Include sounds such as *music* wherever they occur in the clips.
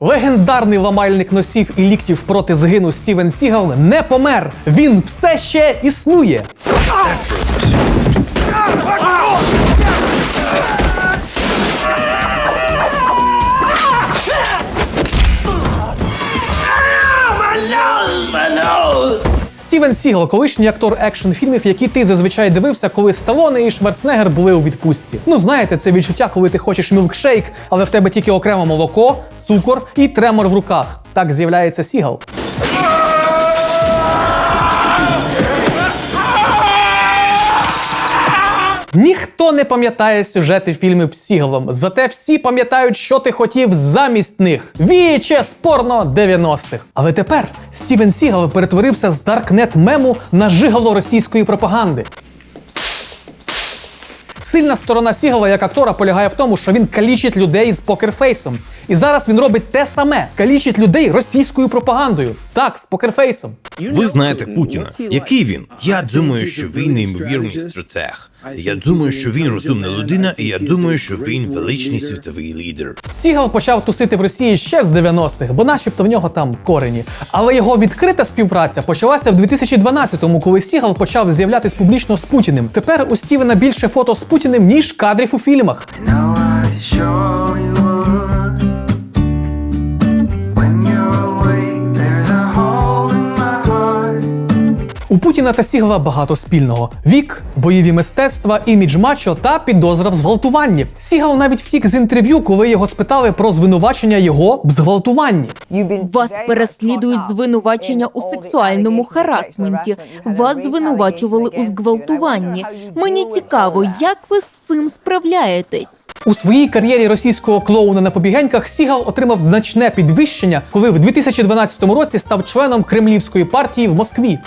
Легендарний ламальник носів і ліктів проти згину Стівен Сігал не помер. Він все ще існує. Стівен Сігал, колишній актор екшн фільмів, які ти зазвичай дивився, коли Сталоне і Шварценеггер були у відпустці. Ну знаєте, це відчуття, коли ти хочеш мілкшейк, але в тебе тільки окремо молоко, цукор і тремор в руках. Так з'являється Сігал. Ніхто не пам'ятає сюжети фільмів з Сігалом, зате всі пам'ятають, що ти хотів замість них. VHS порно 90-х. Але тепер Стівен Сігал перетворився з даркнет мему на жигало російської пропаганди. Сильна сторона Сігала як актора полягає в тому, що він калічить людей з покерфейсом. І зараз він робить те саме: калічить людей російською пропагандою. Так, з покерфейсом. Ви знаєте Путіна. Який він? Я думаю, що він неймовірний стратег. Я думаю, що він розумна людина, і я думаю, що він величний світовий лідер. Сігал почав тусити в Росії ще з 90-х, бо начебто в нього там корені. Але його відкрита співпраця почалася в 2012-му, коли Сігал почав з'являтись публічно з Путіним. Тепер у Стівена більше фото з Путіним, ніж кадрів у фільмах. У Путіна та Сігала багато спільного: вік, бойові мистецтва, імідж мачо та підозра в зґвалтуванні. Сігал навіть втік з інтерв'ю, коли його спитали про звинувачення його в зґвалтуванні. Вас переслідують звинувачення у сексуальному харасменті. Вас звинувачували у зґвалтуванні. Мені цікаво, як ви з цим справляєтесь. У своїй кар'єрі російського клоуна на побігеньках Сігал отримав значне підвищення, коли в 2012 році став членом кремлівської партії в Москві.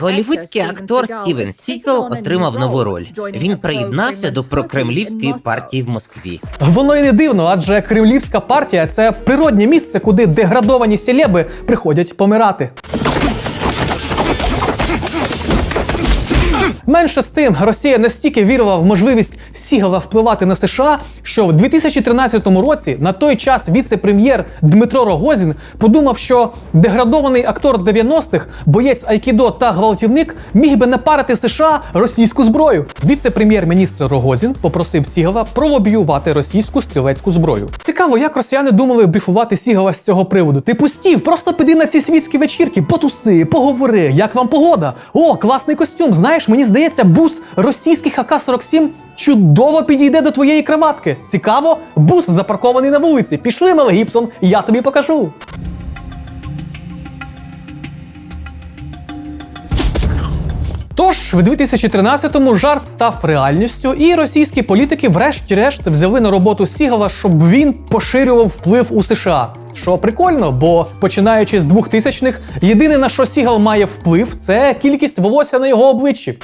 Голівудський актор Стівен Сігал отримав нову роль. Він приєднався до прокремлівської партії в Москві. Воно і не дивно, адже кремлівська партія це природнє місце, куди деградовані селеби приходять помирати. Менше з тим, Росія настільки вірила в можливість Сігала впливати на США, що в 2013 році на той час віце-прем'єр Дмитро Рогозін подумав, що деградований актор 90-х, боєць Айкідо та гвалтівник міг би напарити США російську зброю. Віце-прем'єр-міністр Рогозін попросив Сігала пролобіювати російську стрілецьку зброю. Цікаво, як росіяни думали брифувати Сігала з цього приводу. Ти пустів, просто піди на ці світські вечірки, потуси, поговори, як вам погода. О, класний костюм. Знаєш, мені здається, бус російських АК-47 чудово підійде до твоєї кроватки. Цікаво, бус запаркований на вулиці. Пішли, Мел Гібсон, я тобі покажу. Тож в 2013-му жарт став реальністю, і російські політики, врешті-решт, взяли на роботу Сігала, щоб він поширював вплив у США. Що прикольно, бо починаючи з 2000-х, єдине на що Сігал має вплив, це кількість волосся на його обличчі.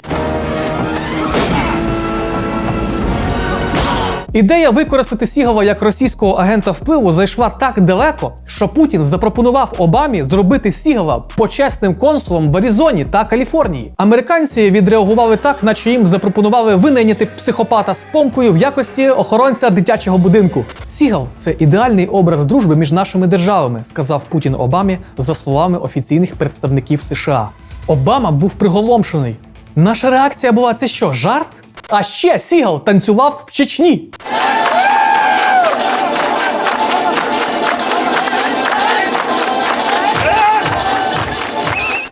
Ідея використати Сігала як російського агента впливу зайшла так далеко, що Путін запропонував Обамі зробити Сігала почесним консулом в Аризоні та Каліфорнії. Американці відреагували так, наче їм запропонували винайняти психопата з помкою в якості охоронця дитячого будинку. Сігал це ідеальний образ дружби між нашими державами, сказав Путін Обамі за словами офіційних представників США. Обама був приголомшений. Наша реакція була це що, жарт? А ще Сігал танцював в Чечні.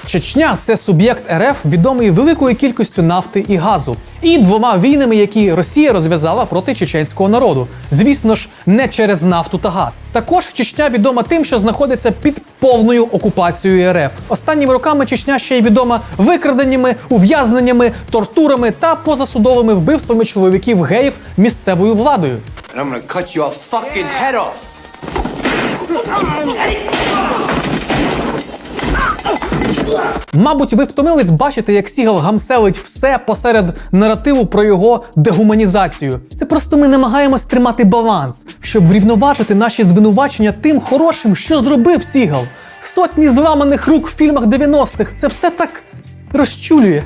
Чечня це суб'єкт РФ, відомий великою кількістю нафти і газу, і двома війнами, які Росія розв'язала проти чеченського народу. Звісно ж, не через нафту та газ. Також Чечня відома тим, що знаходиться під повною окупацією РФ. Останніми роками Чечня ще й відома викраденнями, ув'язненнями, тортурами та позасудовими вбивствами чоловіків геїв місцевою владою. and I'm gonna cut your fucking head off. Мабуть, ви втомились бачити, як Сігал гамселить все посеред наративу про його дегуманізацію. Це просто ми намагаємось тримати баланс, щоб врівноважити наші звинувачення тим хорошим, що зробив Сігал. Сотні зламаних рук в фільмах 90-х. Це все так розчулює.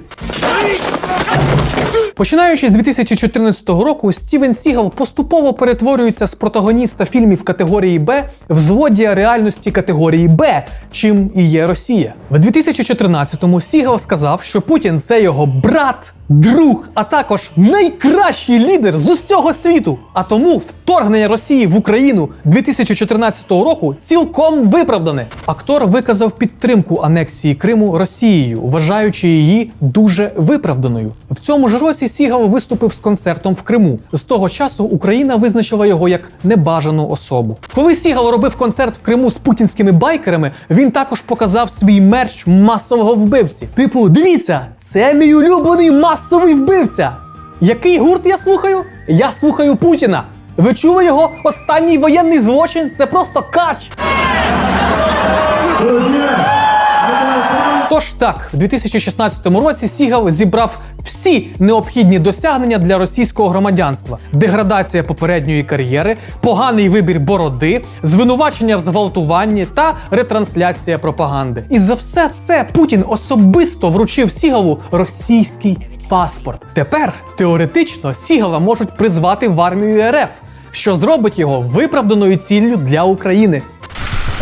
Починаючи з 2014 року, Стівен Сігал поступово перетворюється з протагоніста фільмів категорії Б в злодія реальності категорії Б, чим і є Росія. В 2014-му Сігал сказав, що Путін це його брат, друг, а також найкращий лідер з усього світу. А тому вторгнення Росії в Україну 2014 року цілком виправдане. Актор виказав підтримку анексії Криму Росією, вважаючи її дуже виправданою. В цьому ж році Сігал виступив з концертом в Криму. З того часу Україна визначила його як небажану особу. Коли Сігал робив концерт в Криму з путінськими байкерами, він також показав свій мерч масового вбивці. Типу, дивіться, це мій улюблений масовий вбивця. Який гурт я слухаю? Я слухаю Путіна. Ви чули його останній воєнний злочин? Це просто кач. Тож так, в 2016 році Сігал зібрав всі необхідні досягнення для російського громадянства: деградація попередньої кар'єри, поганий вибір бороди, звинувачення в зґвалтуванні та ретрансляція пропаганди. І за все це Путін особисто вручив Сігалу російський паспорт. Тепер теоретично Сігала можуть призвати в армію РФ, що зробить його виправданою ціллю для України.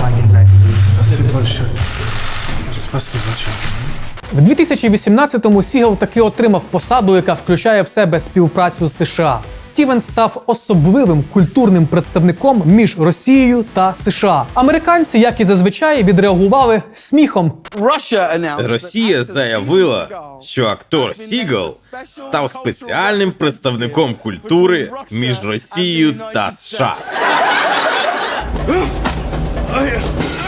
Большое. Спасибо. В 2018-му Сігал таки отримав посаду, яка включає в себе співпрацю з США. Стівен став особливим культурним представником між Росією та США. Американці, як і зазвичай, відреагували сміхом. Росія заявила, що актор Сігал став спеціальним представником культури між Росією та США. *gasps*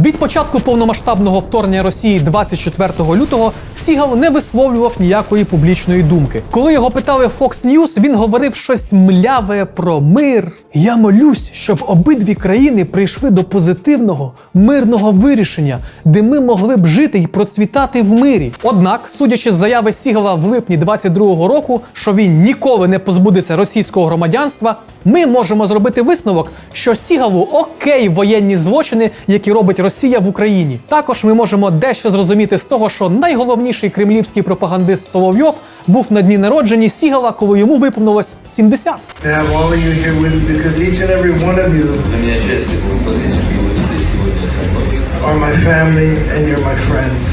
Від початку повномасштабного вторгнення Росії 24 лютого Сігал не висловлював ніякої публічної думки. Коли його питали Fox News, він говорив щось мляве про мир. Я молюсь, щоб обидві країни прийшли до позитивного мирного вирішення, де ми могли б жити і процвітати в мирі. Однак, судячи з заяви Сігала в липні 22-го року, що він ніколи не позбудеться російського громадянства, ми можемо зробити висновок, що Сігалу окей воєнні злочини, які робить Росія в Україні. Також ми можемо дещо зрозуміти з того, що найголовніший кремлівський пропагандист Соловйов був на дні народження Сігала, коли йому виповнилось 70. to have all of you here with me because each and every one of you Для меня честь и благословение, что вы все сегодня со мной. are my family and you're my friends.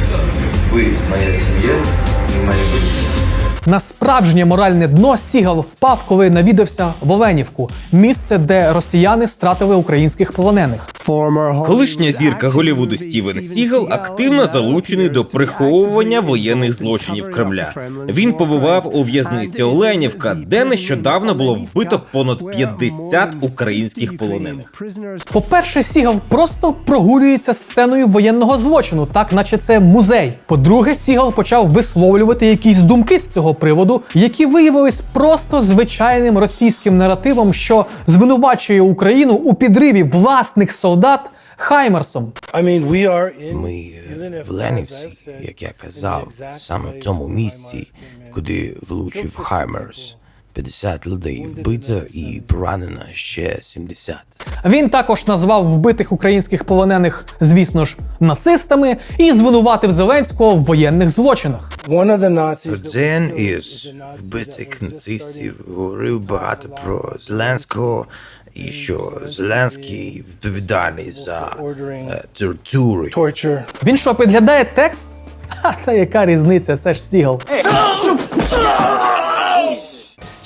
Вы моя семья и мои друзья. На справжнє моральне дно Сігал впав, коли навідався в Оленівку, місце, де росіяни стратили українських полонених. Колишня зірка Голівуду Стівен Сігал активно залучений до приховування воєнних злочинів Кремля. Він побував у в'язниці Оленівка, де нещодавно було вбито понад 50 українських полонених. По-перше, Сігал просто прогулюється сценою воєнного злочину, так наче це музей. По-друге, Сігал почав висловлювати якісь думки з цього приводу, які виявились просто звичайним російським наративом, що звинувачує Україну у підриві власних солдат Хаймерсом. I mean, we are in Ми е, в Ленівці, як я казав, саме в цьому місці, куди влучив Хаймерс. 50 людей вбито і поранено ще 70. Він також назвав вбитих українських полонених, звісно ж, нацистами і звинуватив Зеленського в воєнних злочинах. one of the Один із вбитих нацистів говорив багато про Зеленського, і що Зеленський відповідальний за е, тортури. Він що, підглядає текст? Ха, та яка різниця, це ж Сігал.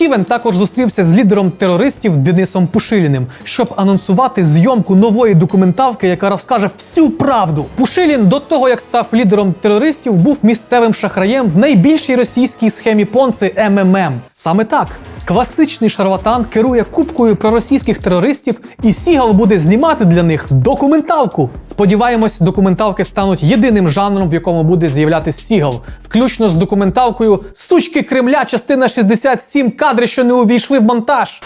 Стівен також зустрівся з лідером терористів Денисом Пушиліним, щоб анонсувати зйомку нової документалки, яка розкаже всю правду. Пушилін до того, як став лідером терористів, був місцевим шахраєм в найбільшій російській схемі Понци МММ. Саме так. Класичний шарлатан керує купкою проросійських терористів, і Сігал буде знімати для них документалку. Сподіваємось, документалки стануть єдиним жанром, в якому буде з'являтися Сігал, включно з документалкою Сучки Кремля, частина 67, кадри, що не увійшли в монтаж.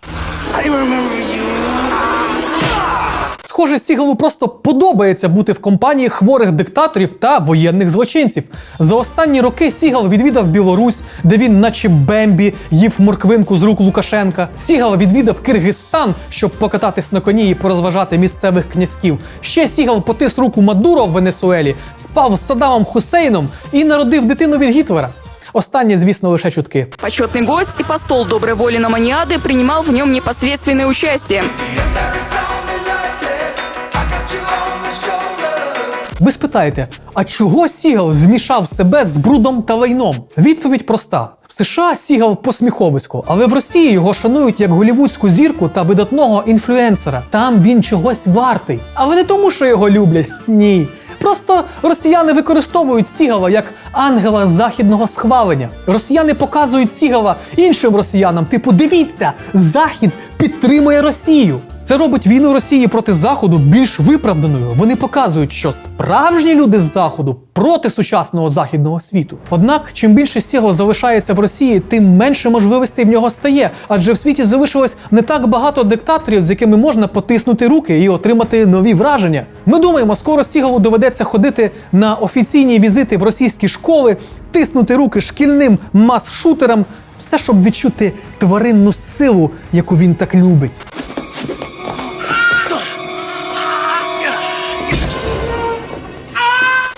Схоже, Сігалу просто подобається бути в компанії хворих диктаторів та воєнних злочинців. За останні роки Сігал відвідав Білорусь, де він, наче Бембі, їв морквинку з рук Лукашенка. Сігал відвідав Киргизстан, щоб покататись на коні і порозважати місцевих князьків. Ще Сігал потис руку Мадуро в Венесуелі, спав з Саддамом Хусейном і народив дитину від Гітлера. Останнє, звісно, лише чутки. Почетный гость и посол доброй воли Номаниады принимал в нем непосредственное участие. Ви спитаєте, а чого Сігал змішав себе з брудом та лайном? Відповідь проста: в США Сігал посміховисько, але в Росії його шанують як голівудську зірку та видатного інфлюенсера. Там він чогось вартий. Але не тому, що його люблять. *laughs* Ні. Просто росіяни використовують Сігала як ангела західного схвалення. Росіяни показують Сігала іншим росіянам. Типу, дивіться, Захід підтримує Росію. Це робить війну Росії проти Заходу більш виправданою. Вони показують, що справжні люди з Заходу проти сучасного західного світу. Однак, чим більше Сігал залишається в Росії, тим менше можливостей в нього стає. Адже в світі залишилось не так багато диктаторів, з якими можна потиснути руки і отримати нові враження. Ми думаємо, скоро Сігалу доведеться ходити на офіційні візити в російські школи, тиснути руки шкільним мас-шутерам, все щоб відчути тваринну силу, яку він так любить.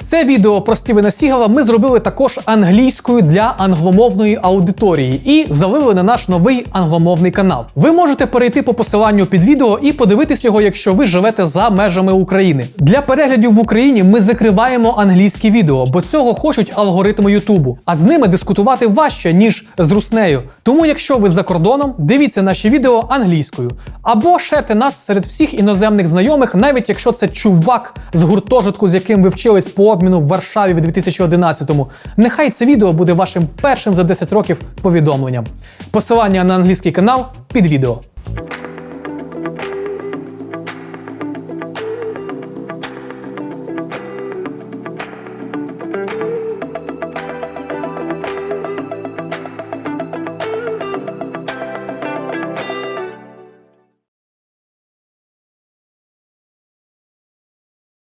Це відео про Стівена Сігала ми зробили також англійською для англомовної аудиторії і залили на наш новий англомовний канал. Ви можете перейти по посиланню під відео і подивитись його, якщо ви живете за межами України. Для переглядів в Україні ми закриваємо англійські відео, бо цього хочуть алгоритми Ютубу. А з ними дискутувати важче, ніж з руснею. Тому, якщо ви за кордоном, дивіться наші відео англійською. Або шерте нас серед всіх іноземних знайомих, навіть якщо це чувак з гуртожитку, з яким ви вчились по обміну в Варшаві в 2011-му. Нехай це відео буде вашим першим за 10 років повідомленням. Посилання на англійський канал під відео.